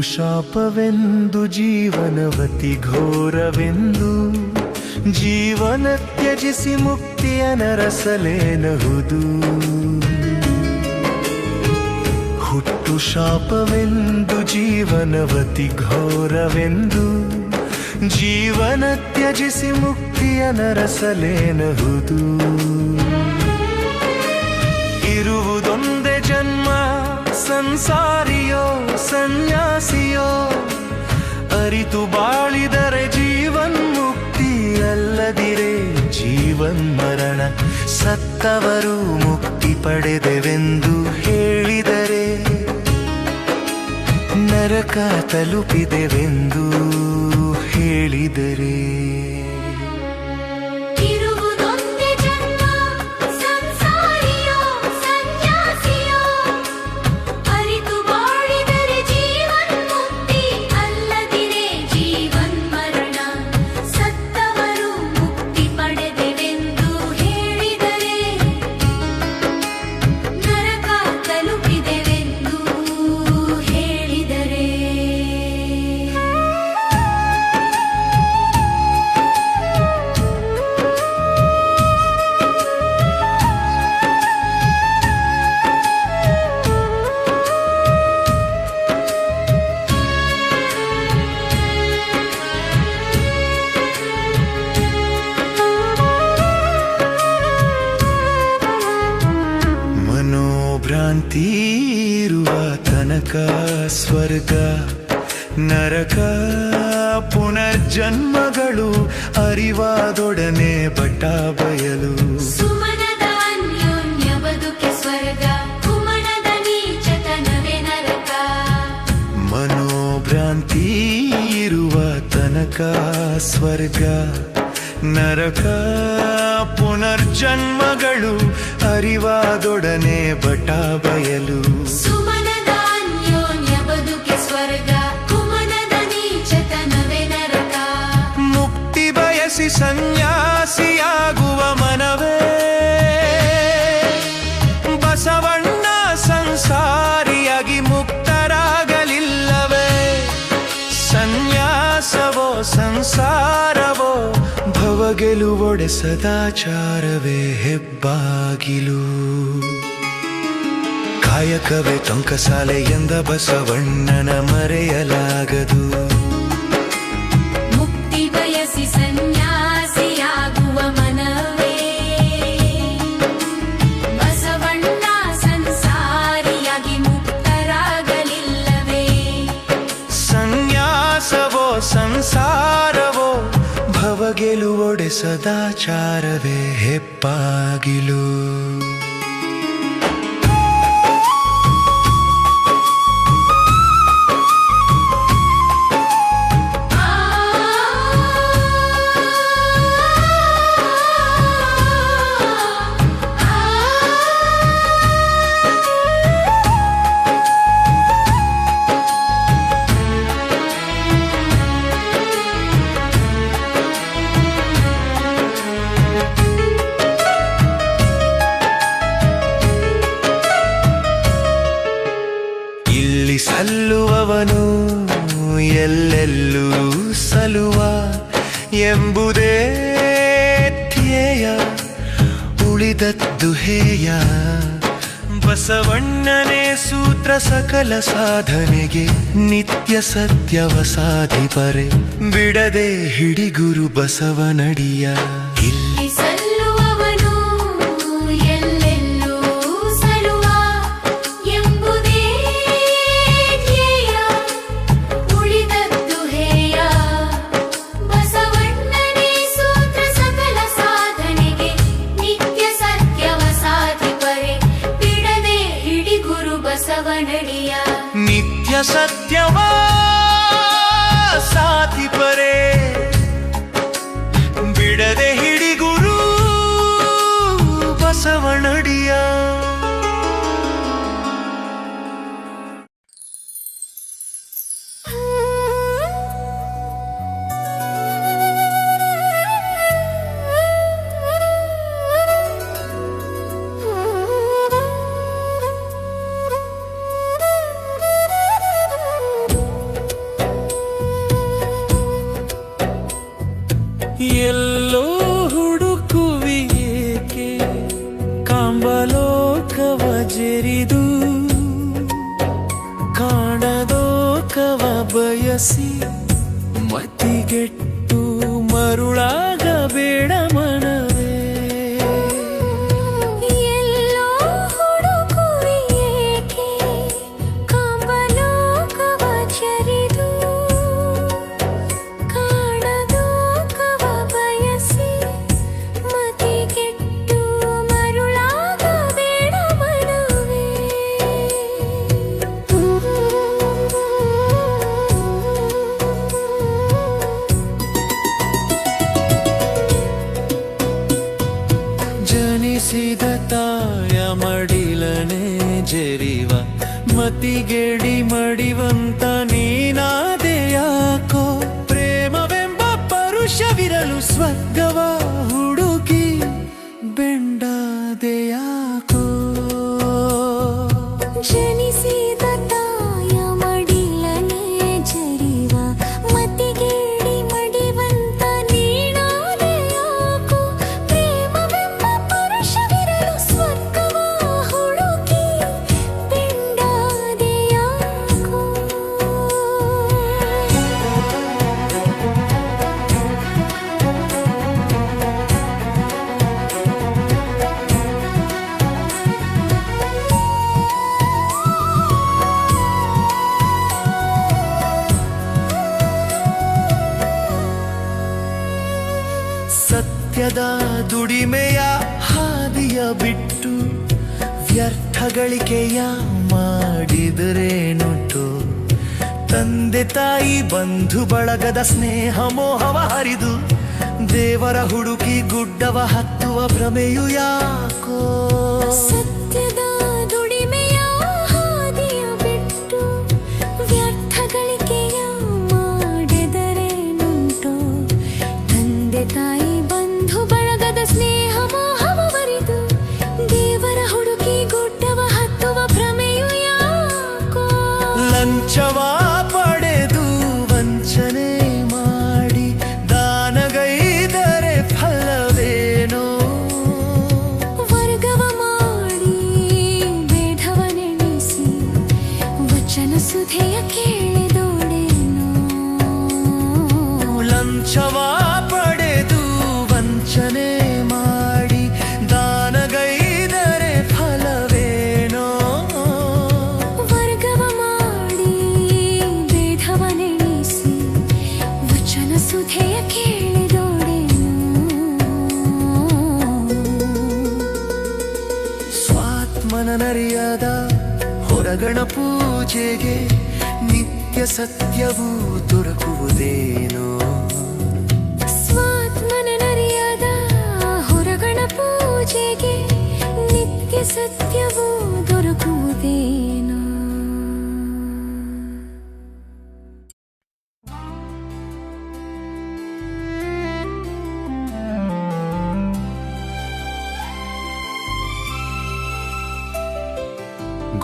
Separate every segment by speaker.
Speaker 1: ಶಾಪವೆಂದು ಜೀವನವತಿ ಘೋರವೆಂದು ಜೀವನ ತ್ಯಜಿಸಿ ಮುಕ್ತಿಯ ನರಸಲೇನಹುದು ಹುಟ್ಟು ಶಾಪವೆಂದು ಜೀವನವತಿ ಘೋರವೆಂದು? ಜೀವನ ತ್ಯಜಿಸಿ ಮುಕ್ತಿಯ ನರಸಲೇನಹುದು ಇರುವುದೊಂದೇ ಜನ್ಮ, ಸಂಸಾರಿಯೋ, ಸನ್ಯಾಸಿಯೋ, ಅರಿತು ಬಾಳಿದರೆ ಜೀವನ್ ಮುಕ್ತಿ ಜೀವನ್ಮರಣ ಜೀವನ್ ಮರಣ ಸತ್ತವರು ಮುಕ್ತಿ ಪಡೆದೆವೆಂದು ಹೇಳಿದರೆ ನರಕ ತಲುಪಿದೆವೆಂದು ಹೇಳಿದರೆ. ಇರುವ ತನಕ ಸ್ವರ್ಗ ನರಕ ಪುನರ್ಜನ್ಮಗಳು ಅರಿವಾದೊಡನೆ ಬಟ್ಟ ಬಯಲು. ಮನೋಭ್ರಾಂತಿ ಇರುವ ತನಕ ಸ್ವರ್ಗ ನರಕ ಪುನರ್ಜನ್ಮಗಳು ಅರಿವಾದೊಡನೆ ಬಟ ಸದಾಚಾರವೇ ಹೆಬ್ಬಾಗಿಲು. ಕಾಯಕವೇ ತೊಂಕಸಾಲೆ ಎಂದ ಬಸವಣ್ಣನ ಮರೆಯಲಾಗದು. ಭವಗೆಲುವೊಡೆ ಸದಾಚಾರವೇ ಹೆಪ್ಪಾಗಿಲು. ಎಂಬುದೇ ಧ್ಯೇಯ ಉಳಿದದ್ದು ಹೇಯ. ಬಸವಣ್ಣನೇ ಸೂತ್ರ ಸಕಲ ಸಾಧನೆಗೆ ನಿತ್ಯ ಸತ್ಯವ ಸಾಧಿಪರೆ ಬಿಡದೆ ಹಿಡಿಗುರು ಬಸವನಡಿಯ. ಸತ್ಯದ ದುಡಿಮೆಯ ಹಾದಿಯ ಬಿಟ್ಟು ವ್ಯರ್ಥಗಳಿಕೆಯ ಮಾಡಿದರೇನುಂಟು? ತಂದೆ ತಾಯಿ ಬಂಧು ಬಳಗದ ಸ್ನೇಹ ಮೋಹವ ಹರಿದು ದೇವರ ಹುಡುಕಿ ಗುಡ್ಡವ ಹತ್ತುವ ಭ್ರಮೆಯು ಯಾಕೋ? ಸ್ವಾತ್ಮನರಿಯದ ಹೊರಗಣ ಪೂಜೆಗೆ ನಿತ್ಯ ಸತ್ಯವೂ ದೊರಕುವುದೇನೋ?
Speaker 2: ಸ್ವಾತ್ಮನರಿಯದ ಹೊರಗಣ ಪೂಜೆಗೆ ನಿತ್ಯ ಸತ್ಯವೂ ದೊರಕುವುದೇನೋ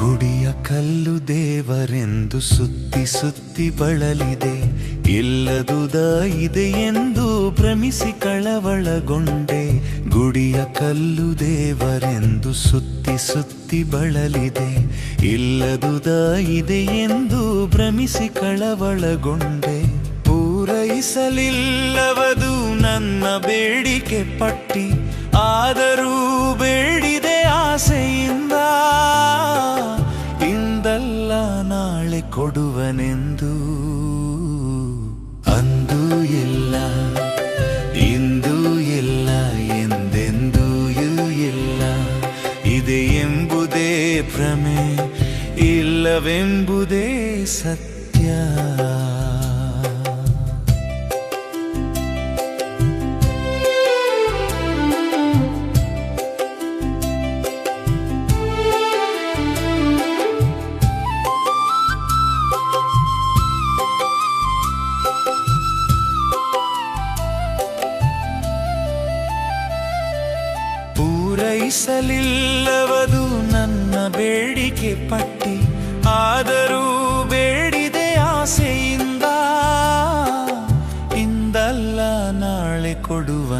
Speaker 1: ಗುಡಿಯ ಕಲ್ಲು ದೇವರೆಂದು ಸುತ್ತಿ ಸುತ್ತಿ ಬಳಲಿದೆ. ಇಲ್ಲದುದ ಇದೆ ಎಂದು ಭ್ರಮಿಸಿ ಕಳವಳಗೊಂಡೆ. ಗುಡಿಯ ಕಲ್ಲು ದೇವರೆಂದು ಸುತ್ತಿ ಸುತ್ತಿ ಬಳಲಿದೆ. ಇಲ್ಲದುದ ಇದೆ ಎಂದು ಭ್ರಮಿಸಿ ಕಳವಳಗೊಂಡೆ. ಪೂರೈಸಲಿಲ್ಲವದು ನನ್ನ ಬೇಡಿಕೆ ಪಟ್ಟಿ. ಆದರೂ ಬೇಡಿದೆ ಆಸೆಯಿಂದ ಕೊಡುವನೆಂದು. ಅಂದು ಇಲ್ಲ ಇಂದು ಇಲ್ಲ ಎಂದೆಂದೂ ಇಲ್ಲ. ಇದೆ ಎಂಬುದೇ ಭ್ರಮೆ ಇಲ್ಲವೆಂಬುದೇ ಸತ್ಯ.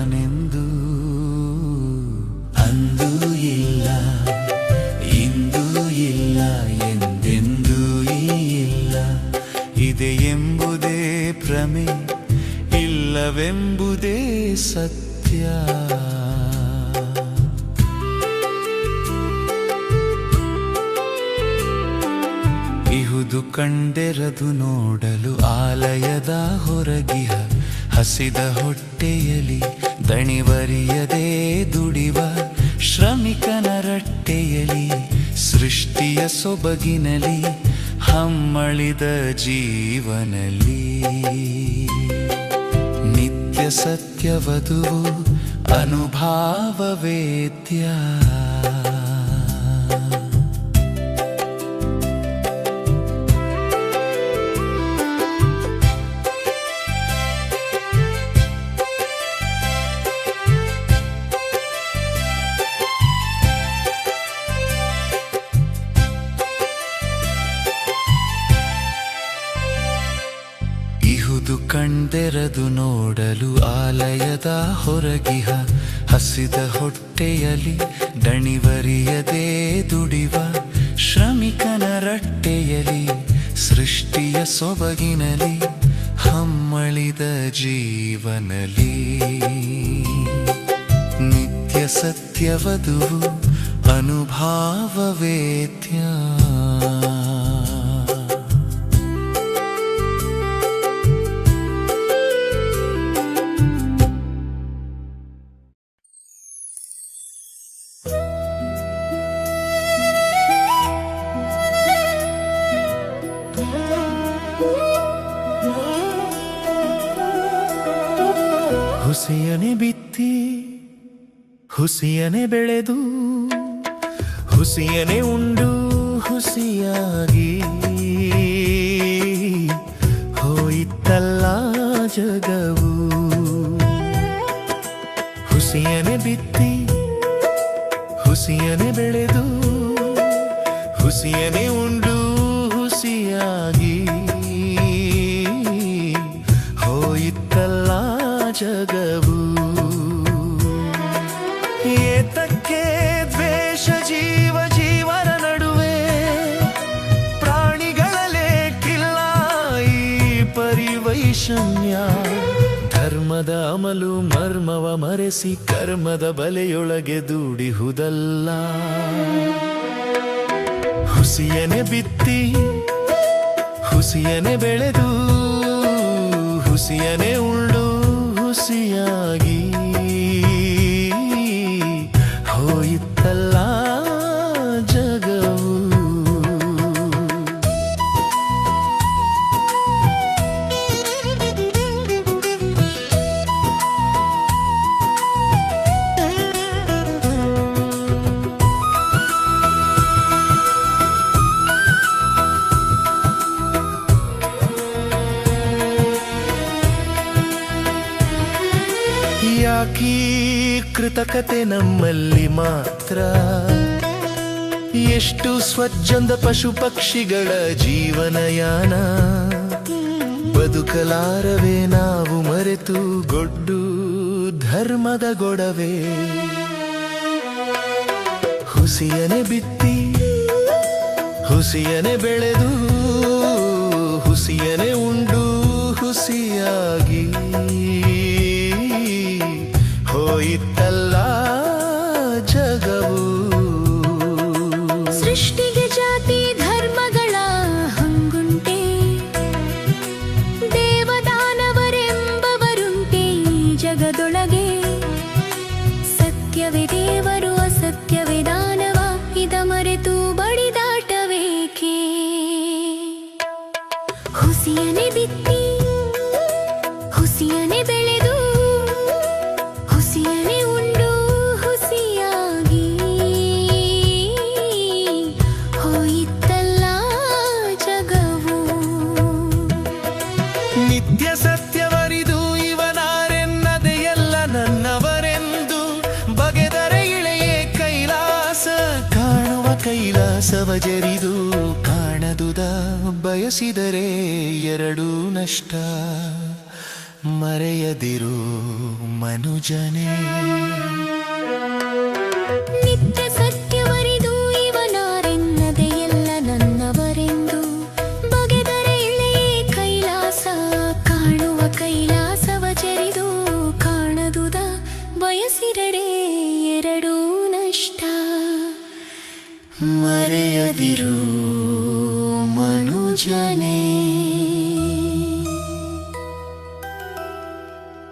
Speaker 1: ನಾನೆಂದು? ಅಂದು ಇಲ್ಲ, ಇಂದು ಇಲ್ಲ, ಎಂದೆಂದು ಇಲ್ಲ. ಇದೆ ಎಂಬುದೇ ಭ್ರಮೆ, ಇಲ್ಲವೆಂಬುದೇ ಸತ್ಯ. ಇಹುದು ಕಂಡೆರದು ನೋಡಲು ಆಲಯದ ಹೊರಗಿಹ, ಹಸಿದ ಹೊಟ್ಟೆ ದಣಿವರಿಯದೆ ದುಡಿವ ಶ್ರಮಿಕನ ರಟ್ಟೆಯಲಿ ಸೃಷ್ಟಿಯ ಸೊಬಗಿನಲಿ ಹಮ್ಮಳಿದ ಜೀವನಲಿ ನಿತ್ಯ ಸತ್ಯವಧುವು ಅನುಭಾವ ವೇದ್ಯ ಕಂಡೆರದು ನೋಡಲು ಆಲಯದ ಹೊರಗಿಹ. ಹಸಿದ ಹೊಟ್ಟೆಯಲ್ಲಿ ದಣಿವರಿಯದೆ ದುಡಿವ. ಶ್ರಮಿಕನ ರಟ್ಟೆಯಲ್ಲಿ ಸೃಷ್ಟಿಯ ಸೊಬಗಿನಲಿ ಹಮ್ಮಳಿದ ಜೀವನಲಿ. ನಿತ್ಯ ಸತ್ಯವದು ಅನುಭಾವ ಹುಸಿಯನೆ ಬಿತ್ತಿ ಹುಸಿಯನೆ ಬೆಳೆದು ಹುಸಿಯನೆ ಉಂಡು ಹುಸಿಯಾಗಿ ಏತಕ್ಕೆ ದ್ವೇಷ ಜೀವ ಜೀವನ ನಡುವೆ ಪ್ರಾಣಿಗಳಲೇ ಕಿಲ್ಲ ಈ ಪರಿವೈಷಮ್ಯ ಅಮಲು ಮರ್ಮವ ಮರೆಸಿ ಕರ್ಮದ ಬಲೆಯೊಳಗೆ ದೂಡಿಹುದಲ್ಲ. ಹುಸಿಯನೆ ಬಿತ್ತಿ, ಹುಸಿಯನೆ ಬೆಳೆದು, ಹುಸಿಯನೆ ಉಳ್ಳು ಹುಸಿಯಾಗಿ ಯಾಕೀ ಕೃತಕತೆ ನಮ್ಮಲ್ಲಿ ಮಾತ್ರ? ಎಷ್ಟು ಸ್ವಚ್ಛಂದ ಪಶು ಪಕ್ಷಿಗಳ ಜೀವನಯಾನ? ಬದುಕಲಾರವೇ ನಾವು ಮರೆತು ಗೊಡ್ಡು ಧರ್ಮದ ಗೊಡವೆ. ಹುಸಿಯನೆ ಬಿತ್ತಿ, ಹುಸಿಯನೆ ಬೆಳೆದು, ಹುಸಿಯನೆ ಉಂಡು ನಷ್ಟ ಮರೆಯದಿರು ಮನುಜನೇ.